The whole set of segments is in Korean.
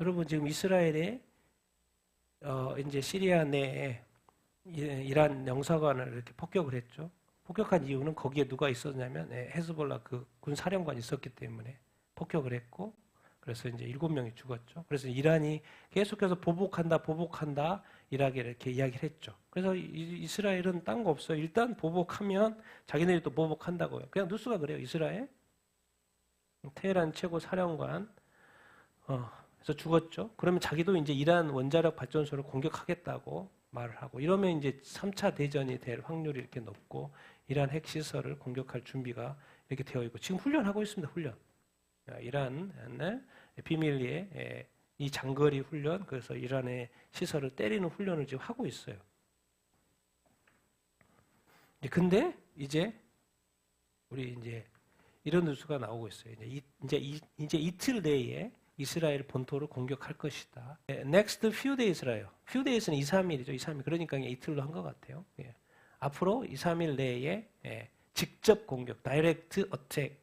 여러분 지금 이스라엘에 어 이제 시리아 내에 이- 이란 영사관을 이렇게 폭격을 했죠. 폭격한 이유는 거기에 누가 있었냐면 예, 헤즈볼라 그 군사령관이 있었기 때문에 폭격을 했고 그래서 이제 일곱 명이 죽었죠. 그래서 이란이 계속해서 보복한다, 보복한다 이라게 이렇게 이야기를 했죠. 그래서 이- 이스라엘은 딴 거 없어요. 일단 보복하면 자기네들이 또 보복한다고요. 그냥 뉴스가 그래요. 이스라엘 테헤란 최고 사령관 어, 그래서 죽었죠. 그러면 자기도 이제 이란 원자력 발전소를 공격하겠다고 말을 하고 이러면 이제 3차 대전이 될 확률이 이렇게 높고 이란 핵 시설을 공격할 준비가 이렇게 되어 있고 지금 훈련하고 있습니다. 훈련. 아, 이란의 비밀리에 에, 이 장거리 훈련 그래서 이란의 시설을 때리는 훈련을 지금 하고 있어요. 근데 이제 우리 이제 이런 뉴스가 나오고 있어요. 이제, 이, 이제, 이, 이제 이틀 내에 이스라엘 본토를 공격할 것이다. 예, next few days라요. few days는 2, 3일이죠. 2, 3일. 그러니까 이틀로 한 것 같아요. 예. 앞으로 2, 3일 내에 예, 직접 공격, direct attack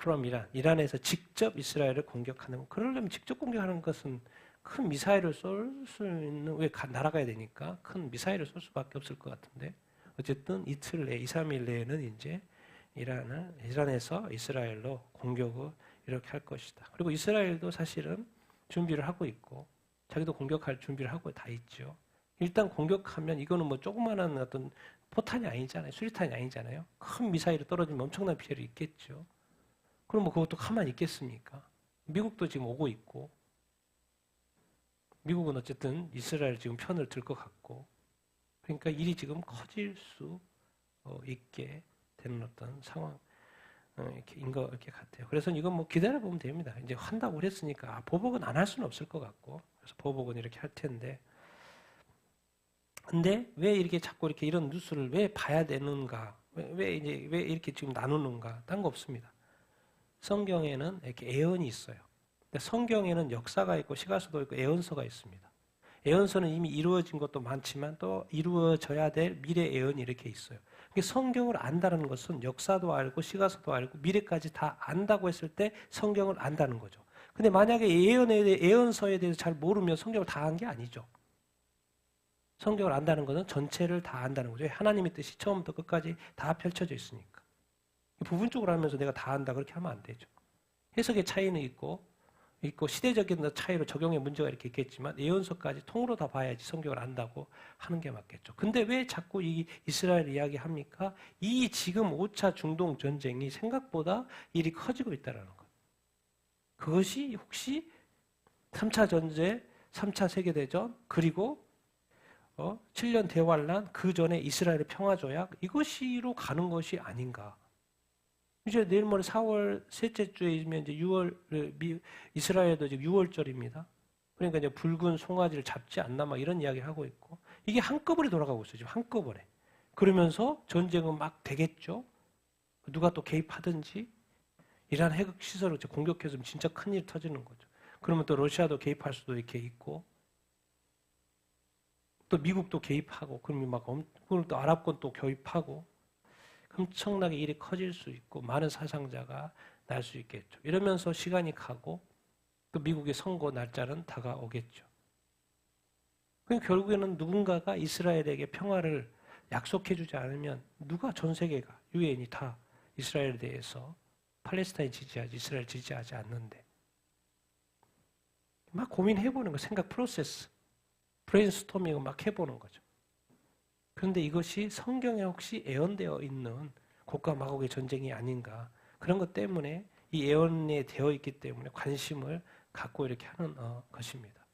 from 이란. 이란에서 직접 이스라엘을 공격하는 거. 그러려면 직접 공격하는 것은 큰 미사일을 쏠 수 있는 왜 가- 날아가야 되니까 큰 미사일을 쏠 수밖에 없을 것 같은데 어쨌든 이틀 내, 2, 3일 내에는 이제 이란을 이란에서 이스라엘로 공격을 이렇게 할 것이다. 그리고 이스라엘도 사실은 준비를 하고 있고 자기도 공격할 준비를 하고 다 있죠. 일단 공격하면 이거는 뭐 조그마한 어떤 포탄이 아니잖아요. 수리탄이 아니잖아요. 큰 미사일이 떨어지면 엄청난 피해를 입겠죠. 그럼 뭐 그것도 가만히 있겠습니까? 미국도 지금 오고 있고 미국은 어쨌든 이스라엘 지금 편을 들 것 같고 그러니까 일이 지금 커질 수 어, 있게 되는 어떤 상황 어, 이렇게 인거 같아요. 그래서 이건 뭐 기다려 보면 됩니다. 이제 한다고 그랬으니까 아, 보복은 안 할 수는 없을 것 같고 그래서 보복은 이렇게 할 텐데 근데 왜 이렇게 자꾸 이렇게 이런 뉴스를 왜 봐야 되는가? 왜, 왜 이제 왜 이렇게 지금 나누는가? 딴 거 없습니다. 성경에는 이렇게 애언이 있어요. 성경에는 역사가 있고 시가서도 있고 애언서가 있습니다. 애언서는 이미 이루어진 것도 많지만 또 이루어져야 될 미래 애언이 이렇게 있어요. 그러니까 성경을 안다는 것은 역사도 알고 시가서도 알고 미래까지 다 안다고 했을 때 성경을 안다는 거죠. 근데 만약에 예언에 대해 예언서에 대해서 잘 모르면 성경을 다안게 아니죠. 성경을 안다는 것은 전체를 다 안다는 거죠. 하나님의 뜻이 처음부터 끝까지 다 펼쳐져 있으니까. 부분적으로 하면서 내가 다 안다 그렇게 하면 안 되죠. 해석의 차이는 있고 있고 시대적인 차이로 적용의 문제가 이렇게 있겠지만 예언서까지 통으로 다 봐야지 성경을 안다고 하는 게 맞겠죠. 근데 왜 자꾸 이 이스라엘 이야기 합니까? 이 지금 5차 중동 전쟁이 생각보다 일이 커지고 있다라는 것. 그것이 혹시 3차 전쟁, 3차 세계 대전, 그리고 어, 7년 대환란, 그 전에 이스라엘의 평화조약, 이것이로 가는 것이 아닌가. 이제 내일 모레 4월 셋째 주에면 이제 6월 미, 이스라엘도 지금 6월절입니다. 그러니까 이제 붉은 송아지를 잡지 않나 막 이런 이야기를 하고 있고 이게 한꺼번에 돌아가고 있어요. 지금 한꺼번에. 그러면서 전쟁은 막 되겠죠. 누가 또 개입하든지 이란 핵 시설을 공격해서 진짜 큰일 터지는 거죠. 그러면 또 러시아도 개입할 수도 이렇게 있고 또 미국도 개입하고 그러면 막 엄, 그럼 또 아랍권 또 개입하고 엄청나게 일이 커질 수 있고 많은 사상자가 날 수 있겠죠. 이러면서 시간이 가고 또 미국의 선거 날짜는 다가오겠죠. 결국에는 누군가가 이스라엘에게 평화를 약속해 주지 않으면 누가 전 세계가 유엔이 다 이스라엘에 대해서 팔레스타인 지지하지 이스라엘 지지하지 않는데 막 고민해 보는 거 생각 프로세스 브레인스토밍을 막 해보는 거죠. 그런데 이것이 성경에 혹시 애언되어 있는 곡과 마곡의 전쟁이 아닌가 그런 것 때문에 이 애언에 되어 있기 때문에 관심을 갖고 이렇게 하는 어, 것입니다.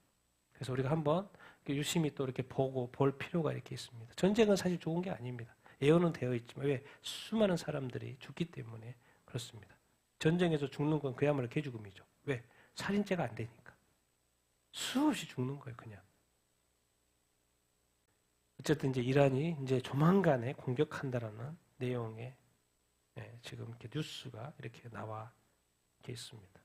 그래서 우리가 한번 유심히 또 이렇게 보고 볼 필요가 이렇게 있습니다. 전쟁은 사실 좋은 게 아닙니다. 애언은 되어 있지만 왜 수많은 사람들이 죽기 때문에 그렇습니다. 전쟁에서 죽는 건 그야말로 개죽음이죠. 왜 살인죄가 안 되니까 수없이 죽는 거예요, 그냥. 어쨌든 이제 이란이 이제 조만간에 공격한다라는 내용의 예, 지금 이렇게 뉴스가 이렇게 나와 있습니다.